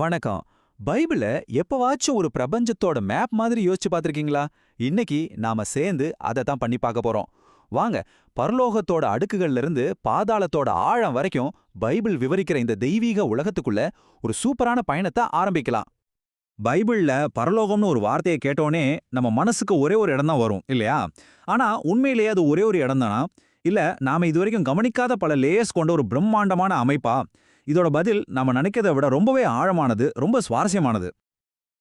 வணக்கம். பைபிள எப்பவாச்சும் ஒரு பிரபஞ்சத்தோட மேப் மாதிரி யோசிச்சு பார்த்துருக்கீங்களா? இன்னைக்கு நாம சேர்ந்து அதை தான் பண்ணி பார்க்க போறோம். வாங்க பரலோகத்தோட அடுக்குகள்ல இருந்து பாதாளத்தோட ஆழம் வரைக்கும் பைபிள் விவரிக்கிற இந்த தெய்வீக உலகத்துக்குள்ள ஒரு சூப்பரான பயணத்தை ஆரம்பிக்கலாம். பைபிள்ல பரலோகம்னு ஒரு வார்த்தையை கேட்டோனே நம்ம மனசுக்கு ஒரே ஒரு இடம் தான் வரும் இல்லையா? ஆனா உண்மையிலேயே அது ஒரே ஒரு இடம் தானா இல்ல நாம இதுவரைக்கும் கவனிக்காத பல லேயர்ஸ் கொண்ட ஒரு பிரம்மாண்டமான அமைப்பா? இதோட பதில் நாம நினைக்கிறத விட ரொம்பவே ஆழமானது ரொம்ப சுவாரஸ்யமானது.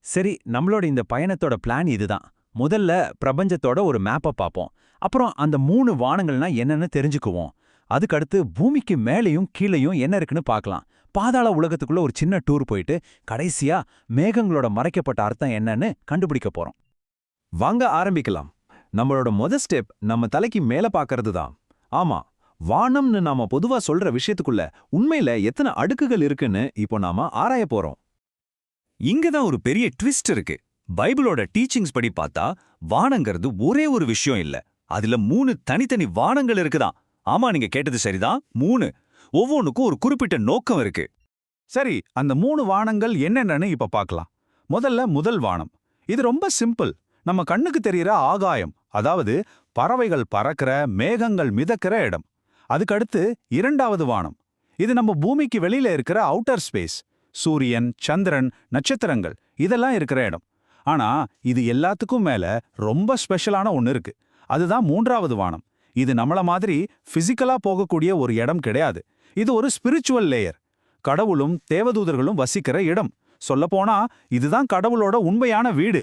சரி நம்மளோட இந்த பயணத்தோட பிளான் இதுதான். முதல்ல பிரபஞ்சத்தோட ஒரு மேப்பை பார்ப்போம். அப்புறம் அந்த மூணு வானங்கள்னா என்னன்னு தெரிஞ்சுக்குவோம். அதுக்கடுத்து பூமிக்கு மேலேயும் கீழேயும் என்ன இருக்குன்னு பார்க்கலாம். பாதாள உலகத்துக்குள்ள ஒரு சின்ன டூர் போயிட்டு கடைசியா மேகங்களோட மறைக்கப்பட்ட அர்த்தம் என்னன்னு கண்டுபிடிக்க போறோம். வாங்க ஆரம்பிக்கலாம். நம்மளோட மொதல் ஸ்டெப் நம்ம தலைக்கு மேல பார்க்கறது தான் ஆமா வானம்னு நாம பொதுவா சொல்ற விஷயத்துக்குள்ள உண்மையில எத்தனை அடுக்குகள் இருக்குன்னு இப்போ நாம ஆராய போறோம். இங்க தான் ஒரு பெரிய ட்விஸ்ட் இருக்கு. பைபிளோட டீச்சிங்ஸ் படி பார்த்தா வானங்கிறது ஒரே ஒரு விஷயம் இல்ல. அதுல மூணு தனித்தனி வானங்கள் இருக்குதான். ஆமா நீங்க கேட்டது சரிதான். மூணு. ஒவ்வொன்றுக்கும் ஒரு குறிப்பிட்ட நோக்கம் இருக்கு. சரி அந்த மூணு வானங்கள் என்னென்னு இப்ப பார்க்கலாம். முதல்ல முதல் வானம். இது ரொம்ப சிம்பிள். நம்ம கண்ணுக்கு தெரியற ஆகாயம். அதாவது பறவைகள் பறக்கிற மேகங்கள் மிதக்கிற இடம். அதுக்கடுத்து இரண்டாவது வானம். இது நம்ம பூமிக்கு வெளியில இருக்கிற அவுட்டர் ஸ்பேஸ் சூரியன் சந்திரன் நட்சத்திரங்கள் இதெல்லாம் இருக்கிற இடம். ஆனா இது எல்லாத்துக்கும் மேல ரொம்ப ஸ்பெஷலான ஒன்னு இருக்கு. அதுதான் மூன்றாவது வானம். இது நம்மள மாதிரி பிசிக்கலா போகக்கூடிய ஒரு இடம் கிடையாது. இது ஒரு ஸ்பிரிச்சுவல் லேயர் கடவுளும் தேவதூதர்களும் வசிக்கிற இடம். சொல்லப்போனா இதுதான் கடவுளோட உண்மையான வீடு.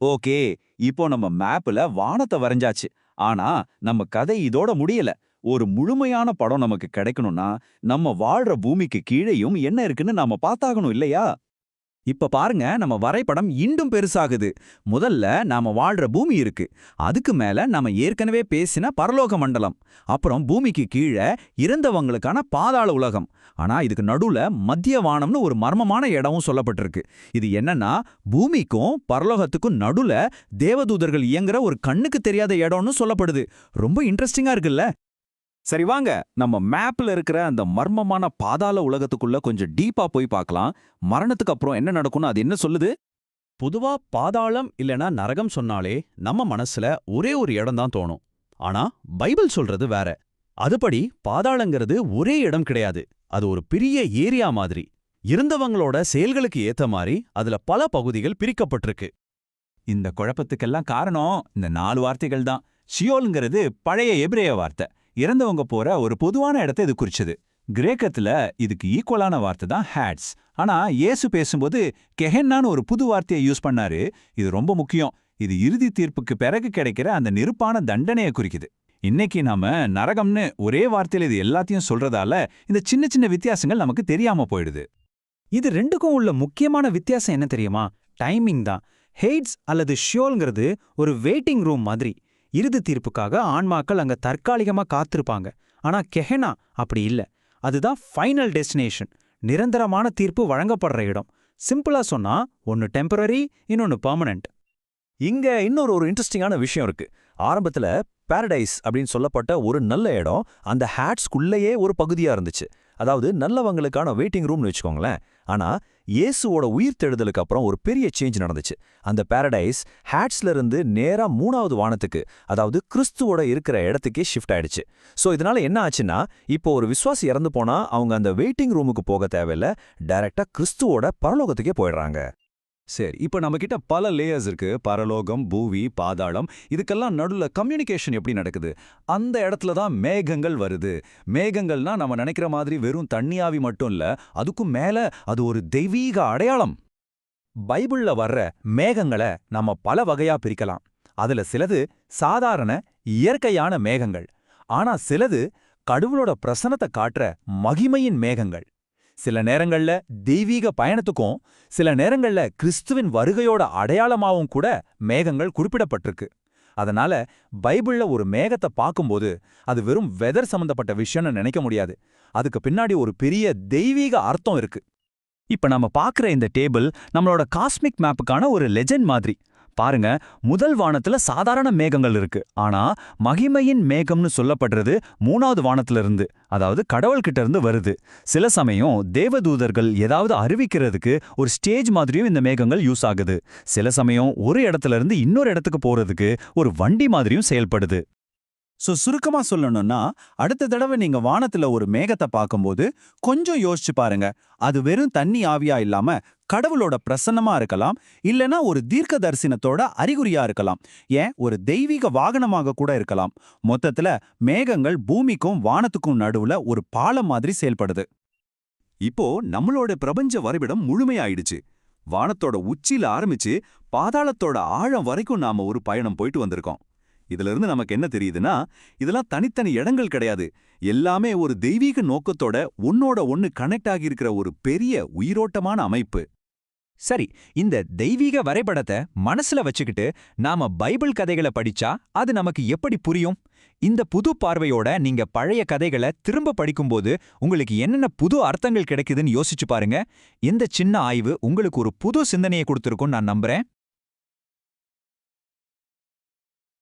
ஓகே இப்போ நம்ம மேப்ல வானத்தை வரைஞ்சாச்சு. ஆனா நம்ம கதை இதோட முடியல. ஒரு முழுமையான படம் நமக்கு கிடைக்கணும்னா நம்ம வாழ்ற பூமிக்கு கீழேயும் என்ன இருக்குன்னு நாம பார்த்தாகணும் இல்லையா? இப்ப பாருங்க நம்ம வரைபடம் இன்னும் பெருசாகுது. முதல்ல நாம வாழ்ற பூமி இருக்கு. அதுக்கு மேல நாம ஏற்கனவே பேசின பரலோக மண்டலம். அப்புறம் பூமிக்கு கீழே இறந்தவங்களுக்கான பாதாள உலகம். ஆனா இதுக்கு நடுவுல மத்திய வானம்னு ஒரு மர்மமான இடமும் சொல்லப்பட்டிருக்கு. இது என்னன்னா பூமிக்கும் பரலோகத்துக்கும் நடுவுல தேவதூதர்கள் இயங்குற ஒரு கண்ணுக்கு தெரியாத இடம்னு சொல்லப்படுது. ரொம்ப இன்ட்ரெஸ்டிங்கா இருக்குல்ல? சரி வாங்க. நம்ம மேப்ல இருக்கிற அந்த மர்மமான பாதாள உலகத்துக்குள்ள கொஞ்சம் டீப்பா போய் பார்க்கலாம். மரணத்துக்கு அப்புறம் என்ன நடக்கும்னு அது என்ன சொல்லுது? பொதுவா பாதாளம் இல்லனா நரகம் சொன்னாலே நம்ம மனசுல ஒரே ஒரு இடம் தான் தோணும். ஆனா பைபிள் சொல்றது வேற. அதுபடி பாதாளங்கிறது ஒரே இடம் கிடையாது. அது ஒரு பெரிய ஏரியா மாதிரி. இருந்தவங்களோட செயல்களுக்கு ஏத்த மாதிரி அதுல பல பகுதிகள் பிரிக்கப்பட்டிருக்கு. இந்த குழப்பத்துக்கெல்லாம் காரணம் இந்த நாலு வார்த்தைகள் தான். ஷியோல்ங்கிறது பழைய எபிரேய வார்த்தை. இறந்தவங்க போற ஒரு பொதுவான இடத்தை இது குறிச்சது. கிரேக்கத்துல இதுக்கு ஈக்குவலான வார்த்தை தான் ஹேட்ஸ். ஆனா இயேசு பேசும்போது கெஹென்னான்னு ஒரு புது வார்த்தையை யூஸ் பண்ணாரு. இது ரொம்ப முக்கியம். இது இறுதி தீர்ப்புக்கு பிறகு கிடைக்கிற அந்த நெருப்பான தண்டனையை குறிக்குது. இன்னைக்கு நாம நரகம்னு ஒரே வார்த்தையில இது எல்லாத்தையும் சொல்றதால இந்த சின்ன சின்ன வித்தியாசங்கள் நமக்கு தெரியாம போயிடுது. இது ரெண்டுக்கும் உள்ள முக்கியமான வித்தியாசம் என்ன தெரியுமா? டைமிங் தான். ஹெய்ட்ஸ் அல்லது ஷியோல்ங்கிறது ஒரு வெயிட்டிங் ரூம் மாதிரி. இறுதி தீர்ப்புக்காக ஆன்மாக்கள் அங்க தற்காலிகமா காத்திருப்பாங்க. ஆனா கெஹெனா அப்படி இல்ல. அதுதான் ஃபைனல் டெஸ்டினேஷன் நிரந்தரமான தீர்ப்பு வழங்கப்படுற இடம். சிம்பிளா சொன்னா ஒன்னு டெம்பரரி இன்னொன்னு பெர்மனன்ட் இங்க இன்னொரு ஒரு இன்ட்ரெஸ்டிங்கான விஷயம் இருக்கு. ஆரம்பத்துல பாரடைஸ் அப்படின்னு சொல்லப்பட்ட ஒரு நல்ல இடம் அந்த ஹேட்ஸ்குள்ளேயே ஒரு பகுதியா இருந்துச்சு. அதாவது நல்லவங்களுக்கான வெயிட்டிங் ரூம்னு வச்சுக்கோங்களேன். ஆனா இயேசுவோட உயிர் தெழுதலுக்கு அப்புறம் ஒரு பெரிய சேஞ்ச் நடந்துச்சு. அந்த பாரடைஸ் ஹேட்ஸ்ல இருந்து நேரா மூணாவது வானத்துக்கு அதாவது கிறிஸ்துவோட இருக்கிற இடத்துக்கே ஷிஃப்ட் ஆயிடுச்சு. சோ இதனால என்ன ஆச்சுன்னா இப்போ ஒரு விஸ்வாசி இறந்து போனா அவங்க அந்த வெயிட்டிங் ரூமுக்கு போக தேவையில்ல டைரெக்டாக கிறிஸ்துவோட பரலோகத்துக்கே போயிடுறாங்க. சரி இப்போ நம்ம கிட்ட பல லேயர்ஸ் இருக்கு. பரலோகம் பூவி பாதாளம். இதுக்கெல்லாம் நடுவுல கம்யூனிகேஷன் எப்படி நடக்குது? அந்த இடத்துல தான் மேகங்கள் வருது. மேகங்கள்னா நம்ம நினைக்கிற மாதிரி வெறும் தண்ணியாவி மட்டும் இல்ல அதுக்கும் மேல அது ஒரு தெய்வீக அடையாளம். பைபிள்ல வர்ற மேகங்களை நம்ம பல வகையா பிரிக்கலாம். அதுல சிலது சாதாரண இயற்கையான மேகங்கள். ஆனா சிலது கடவுளோட பிரசனத்தை காட்டுற மகிமையின் மேகங்கள். சில நேரங்கள்ல தெய்வீக பயணத்துக்கும் சில நேரங்கள்ல கிறிஸ்துவின் வருகையோட அடையாளமாவும் கூட மேகங்கள் குறிப்பிடப்பட்டிருக்கு. அதனால பைபிள்ல ஒரு மேகத்தை பார்க்கும்போது அது வெறும் வெதர் சம்பந்தப்பட்ட விஷயம்னு நினைக்க முடியாது. அதுக்கு பின்னாடி ஒரு பெரிய தெய்வீக அர்த்தம் இருக்கு. இப்ப நம்ம பார்க்குற இந்த டேபிள் நம்மளோட காஸ்மிக் மேப்புக்கான ஒரு லெஜெண்ட் மாதிரி. பாருங்க முதல் வானத்துல சாதாரண மேகங்கள் இருக்கு. ஆனா மகிமையின் மேகம்னு சொல்லப்படுறது மூணாவது வானத்துல இருந்து அதாவது கடவுள்கிட்ட இருந்து வருது. சில சமயம் தேவதூதர்கள் ஏதாவது அறிவிக்கிறதுக்கு ஒரு ஸ்டேஜ் மாதிரியும் இந்த மேகங்கள் யூஸ் ஆகுது. சில சமயம் ஒரு இடத்துல இருந்து இன்னொரு இடத்துக்கு போறதுக்கு ஒரு வண்டி மாதிரியும் செயல்படுது. சோ சுருக்கமா சொல்லணும்னா அடுத்த தடவை நீங்க வானத்துல ஒரு மேகத்தை பார்க்கும்போது கொஞ்சம் யோசிச்சு பாருங்க. அது வெறும் தண்ணி ஆவியா இல்லாம கடவுளோட பிரசன்னமா இருக்கலாம். இல்லனா ஒரு தீர்க்க தரிசனத்தோட அறிகுறியா இருக்கலாம். ஏன்? ஒரு தெய்வீக வாகனமாக கூட இருக்கலாம். மொத்தத்துல மேகங்கள் பூமிக்கும் வானத்துக்கும் நடுவுல ஒரு பாலம் மாதிரி செயல்படுது. இப்போ நம்மளோட பிரபஞ்ச வரைபடம் முழுமையாயிடுச்சு. வானத்தோட உச்சியில ஆரம்பிச்சு பாதாளத்தோட ஆழம் வரைக்கும் நாம ஒரு பயணம் போயிட்டு வந்திருக்கோம். இதுல இருந்து நமக்கு என்ன தெரியுதுன்னா இதெல்லாம் தனித்தனி இடங்கள் கிடையாது. எல்லாமே ஒரு தெய்வீக நோக்கத்தோட ஒன்னோட ஒன்னு கனெக்ட் ஆகியிருக்கிற ஒரு பெரிய உயிரோட்டமான அமைப்பு. சரி இந்த தெய்வீக வரைபடத்தை மனசுல வச்சுக்கிட்டு நாம பைபிள் கதைகளை படிச்சா அது நமக்கு எப்படி புரியும்? இந்த புது பார்வையோட நீங்க பழைய கதைகளை திரும்ப படிக்கும்போது உங்களுக்கு என்னென்ன புது அர்த்தங்கள் கிடைக்குதுன்னு யோசிச்சு பாருங்க. இந்த சின்ன ஆய்வு உங்களுக்கு ஒரு புது சிந்தனையை கொடுத்துருக்கும்னு நான் நம்புறேன்.